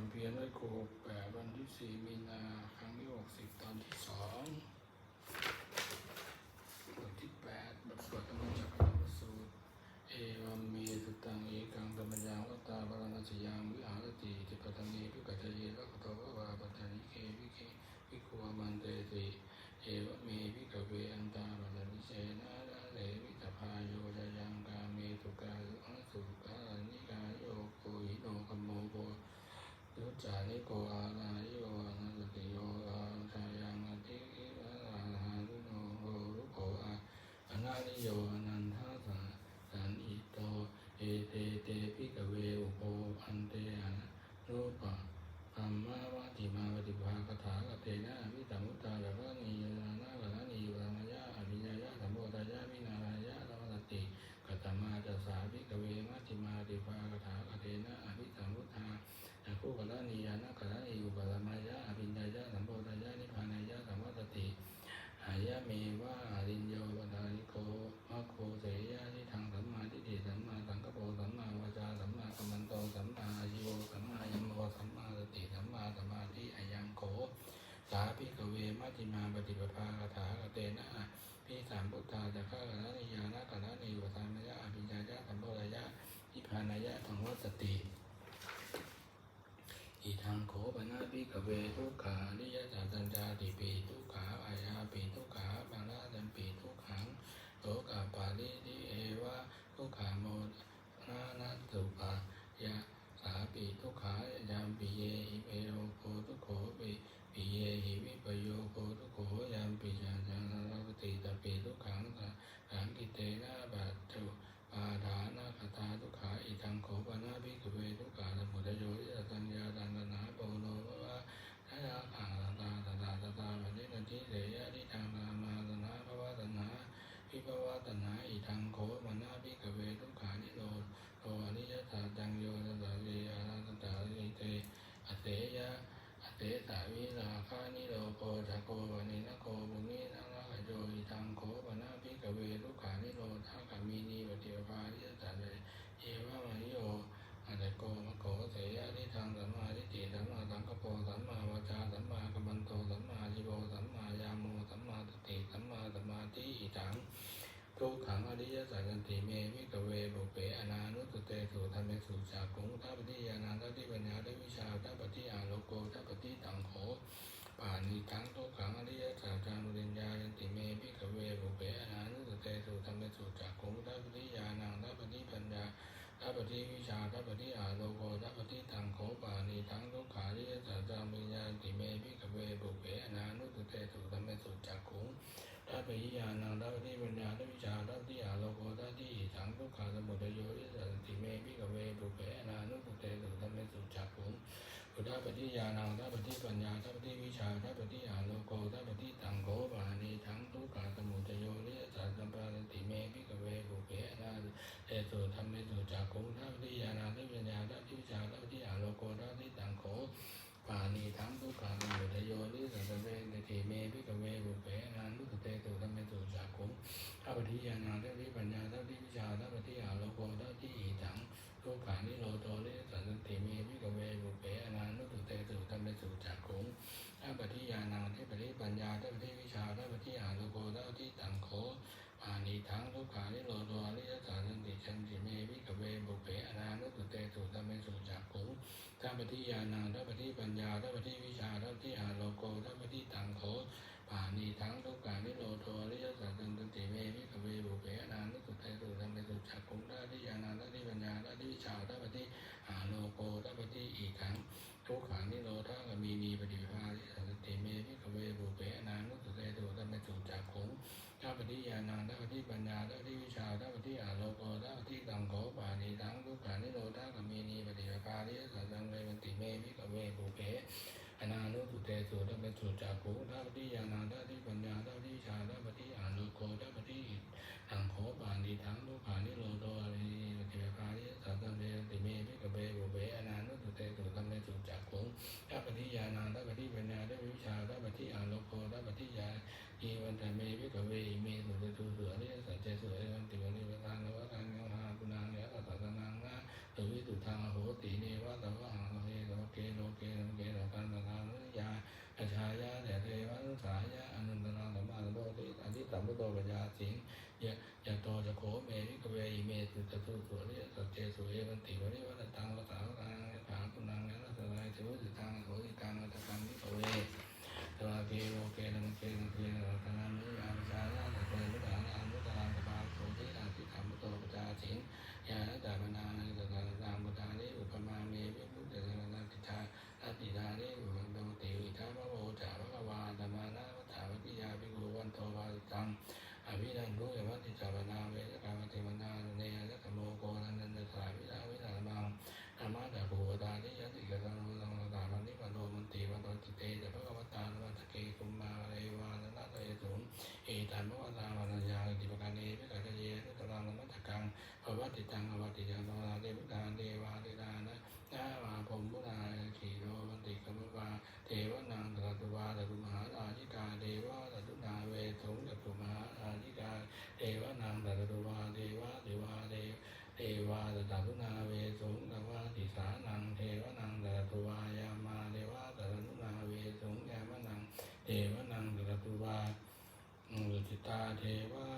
ความเพียรด้วยครูแปดวันที่สี่มีนาครั้งที่หกสิบตอนที่สองบทที่แปดบทสวดธรรมจักรวรสูตรเอวามีสุตังเอกังธรรมยังวัตตาบาลนัสยังวิหารติจิปตเมพิกัจเยระกตวะวาปัจจานิเควิเควิคุวมันเตติเอวะเมพิกเวอันตาบาลนิเชนะระเลวิตาพายโยจยังกาเมตุกาสุอสุกานิกาโยโกหิโนคัมโมโก ยุจานิโกอาลาโยอนัสติโยอาชายังอติอิวะอาหารุโนโหรุโกอาอนานิโยอนันทาสาสันอิโตเอเตเตปิกเวอุโปอันเตอะรูปะธรรมาวะติมาปฏิภาคถากเตนะวิตามุตตาแบบว่านิยนานากะนะนิวามายะอภิญญายะสัมโพธายะวินารายะธรรมสติกัตตมาจัสสาภิกเวมัติมาปฏิภาคถากเตนะอภิสัมพุทธา นะคู่กับละนิยานะกับละนิอุปะมายะอภิญญายะสัมโพธายะนิพพานายะสัมวัตติหายะเมวะอริญโยปทานิโกมะโคเสยะนิทางสัมมาทิฏฐิสัมมาสังกปรสัมมาวาจาสัมมากัมมันโตสัมมาอาชีโวสัมมายัมโมสัมมาสติสัมมาสมาธิอายังโกสาภิกเวมัจจิมาปฏิป ภาคาถาเตนะพิสามพุทธาจะฆ่ากันนะนิยานะกับละนิอุปะมยะอภิญญายะสัมโพธายะนิพพานายะสังวัตติอิทังโขปนาพิกเวทุกขานิยจาจันจาติปีทุกขาอายาปีทุกขาบาลาจันปีทุกขังโลกาปาลิทิเอวะทุกขาโมนานัตตุปายาสาปีทุกขายามปีเยหิเปโยโคทุกโขปีปีเยหิวิปโยโคทุกโขยามปีจาจันทปติตปีทุกขังสังกิเตนะบัตถุ ปาฐานาคตาทุกขาอิทังโขปนาภิกขเวทุกขาสมุทัยโยยะสัญญาตันตนาโปโนภวะทายาขังตาตาตาตาตาวันนี้นันทิเสยะทิทางนามาตนาภวะตนาวิภวะตนาอิทังโขปนาภิกขเวทุกขานิโรธโตอนิยตาจังโยตัสสะเวอาราตตาลิเตอเสยะอเสสาวิราคานิโรโกจักโกวันินะโกบุญินังละโยอิทังโขปนาภิกขเวทุกขานิโรธาคามินีปฏิปภาทิสัจเว เอวะมะโยอะระโกมะโกเสยะทิทางสัมมาทิฏฐิสัมมาสังกัปโปสัมมาวาจาสัมมากัมมันโตสัมมาชิโวสัมมายาโมสัมมาสติสัมมาสมาธิอิทัง ทุกขังอริยสัจจันติเมวิกเวบุเปอนานุสเตสุธรรมสุจากุงทัปฏิยานันทัปฏิปัญญาทัปวิชาทัปฏิอาโลโกทัปฏิตังโขป่านิทังทุกขังอริยสัจจานุริญญายันติเมวิกเวบุเปอนานุสเตสุธรรมสุจากุงทัปฏิยานังทัปฏิปัญญาทัปฏิวิชาทัปฏิอาโลโกทัปฏิตังโขป่านิทังทุกขาริยสัจจามิญญาติเมพิกเวบุเปอนานุตเตสุธรรมสุจักขุง ทัปฏิญาณังทัปฏิปัญญาทัปวิชาทัปฏิอาโลโกทัปฏิอิทังทุกขาสมุทัยโยริสันติเมพิกเวบุเปอนานุปุเตสุธรรมสุจักขุงอุทัปฏิญาณังทัปฏิปัญญาทัปฏิวิชาทัปฏิอาโลโกทัปฏิตังโขปานิทังทุกขาสมุทัยโยริสันติเมพิกเวบุเปอนา เอตุธรรมเมตุจากขุงทัพทิยานาทิปัญญาทัพทิวิชาทัพทิอาโลโกทัพทิตังโขปานีทั้งทุกขามุทโยนิสัตเวเนติเมพิกเวบุเปนานุสเตตุธรรมเมตุจากขุง ทัพทิยานาทัพทิปัญญาทัพทิวิชาทัพทิอาโลโกทัพทิอิทังทุกขานิโรโตนิสัตติเมพิกเวบุเปนานุสเตตุธรรมเมตุจากขุงทัพทิยานาทัพทิปัญญาทัพทิวิชาทัพทิอาโลโกทัพทิตังโขอานิทังทุกขานิโรโตอริยสัจติชันติเมวิกเวบุเปอนานุตุเตสุตเมสุจักขุทัปฏิญาณังทัปฏิปัญญาทัปฏิวิชาทัปฏิอาโลโกทัปฏิตังโข တိယာဏသတိပညာသတိဝိชาသတိအာလောကောသတိတံခောပါဏိတံဒုက္ခနိရောဓဂမေနိပတိဝကာရိသသံဝေမတိမေဝိကဝေဘုကေအနာနုတုတေသောတမေသောတာကိုသတိယာဏသ พุทโธปัญญาสิงยะยะโตจะโขเมริกเวอิเมติตะตุสุริยสัจเจสุเอวันติวะนิว ติจังอวติจังโตราเดวดาเดวาเดดานะนาวาผมบุญาขีโลวันติสมุปาเทวนางตตุวาตตุมหาอาจิกาเดวะตตุนาเวทุงตตุมหาอาจิกาเดวนางตตุวาเดวะเดวาเดเทวาตตาลุนาเวทุงตวาติสานังเทวนางตตุวายามาเทวาตตาลุนาเวทุงยามนังเทวนางตตุวาอุจิตาเทวา